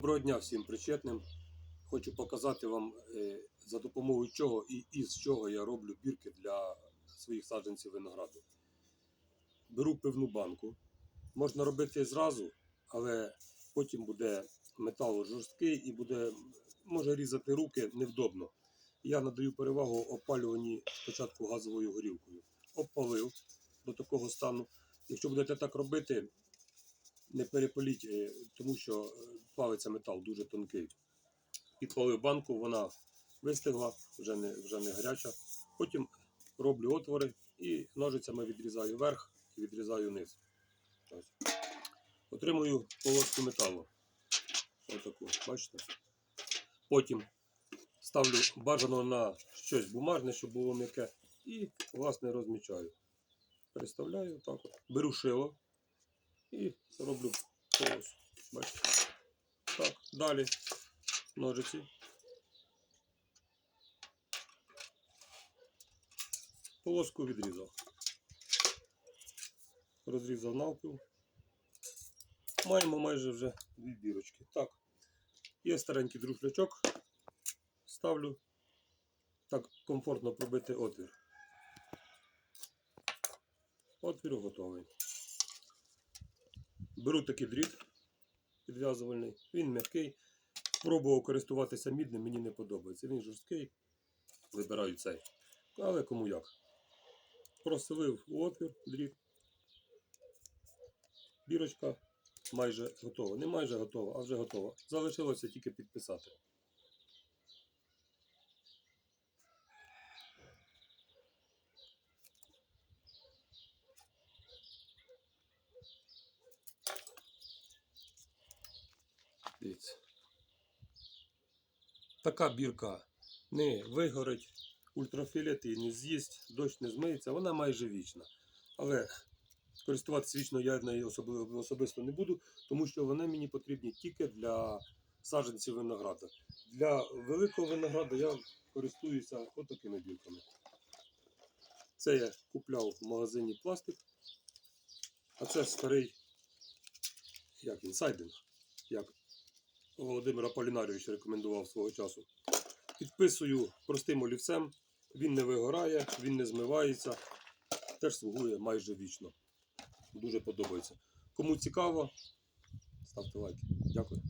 Доброго дня всім причетним. Хочу показати вам, е, за допомогою чого і із чого я роблю бірки для своїх саджанців винограду. Беру пивну банку. Можна робити зразу, але потім буде метал жорсткий і буде, може різати руки невдобно. Я надаю перевагу опалюванні спочатку газовою горілкою. Обпалив до такого стану. Якщо будете так робити, не перепаліть, е, тому що е, плавиться метал дуже тонкий. Підпалив банку, вона вистигла, вже не, вже не гаряча. Потім роблю отвори і ножицями відрізаю верх і відрізаю низ. Отримую полоску металу. Отаку, бачите? Потім ставлю бажано на щось бумажне, щоб було м'яке, і власне розмічаю. Переставляю так от. Беру шило і роблю полосу. Бачите? Так, далі ножиці. Полоску відрізав. Розрізав навпіл. Маємо майже вже дві бірочки. Так, є старенький друшлячок. Ставлю. Так комфортно пробити отвір. Отвір готовий. Беру такий дріт підв'язувальний, він м'який. Пробував користуватися мідним, мені не подобається. Він жорсткий, вибираю цей. Але кому як. Просилив у отвір дріт. Бірочка майже готова. Не майже готова, а вже готова. Залишилося тільки підписати. Дивіться. Така бірка не вигорить, ультрафіолет її не з'їсть, дощ не змиється, вона майже вічна. Але користуватися вічно я нею особисто не буду, тому що вони мені потрібні тільки для саджанців винограда. Для великого винограду я користуюся отакими бірками. Це я купляв в магазині пластик, а це старий як він, сайдинг, як Володимир Аполінарійович рекомендував свого часу. Підписую простим олівцем, він не вигорає, він не змивається, теж слугує майже вічно. Дуже подобається. Кому цікаво, ставте лайки. Дякую.